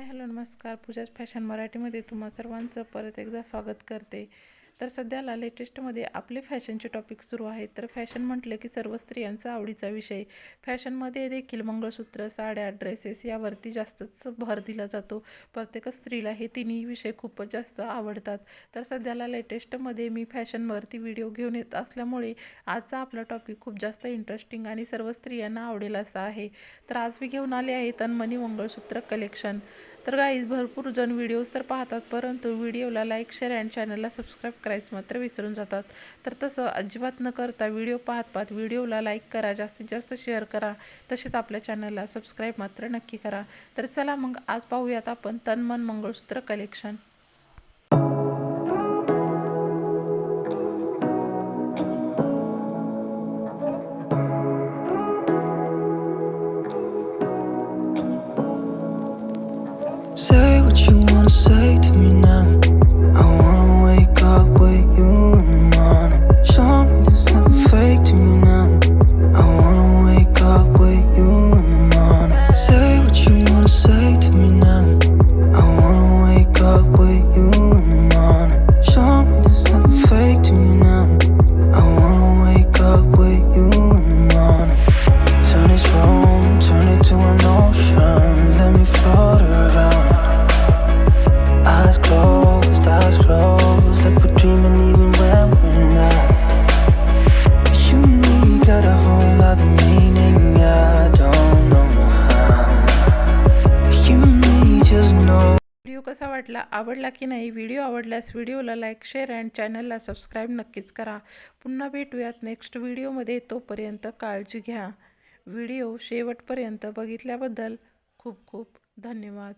Hello नमस्कार. पूजाच fashion मराठीमध्ये तुम्हा सर्वांचं परत एकदा स्वागत करते. तर सध्याला लेटेस्टमध्ये आपले फॅशनचे टॉपिक सुरू आहेत. तर फॅशन म्हटलं की सर्व स्त्रियांचा आवडीचा विषय. फॅशनमध्ये देखील मंगळसूत्र साड्या ड्रेसेस यावरती जास्तच भर दिला जातो. प्रत्येक स्त्रीला हे तिन्ही विषय खूपच जास्त आवडतात. तर सध्याला लेटेस्टमध्ये मी फॅशनवरती व्हिडिओ घेऊन येत असल्यामुळे आजचा आपला टॉपिक खूप जास्त इंटरेस्टिंग आणि सर्व स्त्रियांना आवडेल असा आहे. तर आज मी घेऊन आले आहे तन्मनी मंगळसूत्र कलेक्शन तर गाईज भरपूर जण व्हिडिओज तर पाहतात परंतु व्हिडिओला लाईक शेअर अँड चॅनलला सबस्क्राईब करायचं मात्र विसरून जातात. तर तसं अजिबात न करता व्हिडिओ पाहत पाहत व्हिडिओला लाईक करा जास्तीत जास्त शेअर करा. तसेच आपल्या चॅनलला सबस्क्राईब मात्र नक्की करा. तर चला मग आज पाहूयात आपण तन मन mangalsutra collection So closed, eyes closed, like we're dreaming even when we're not. You and me got a whole other meaning. I don't know how. You and me just know. Video कसा वाटला आवडला की नाही video आवडल्यास व्हिडिओला like share and चॅनलला subscribe नक्कीच करा पुन्हा भेटूयात नेक्स्ट व्हिडिओमध्ये तोपर्यंत काळजी घ्या व्हिडिओ शेवटपर्यंत बघितल्याबद्दल खूप खूप धन्यवाद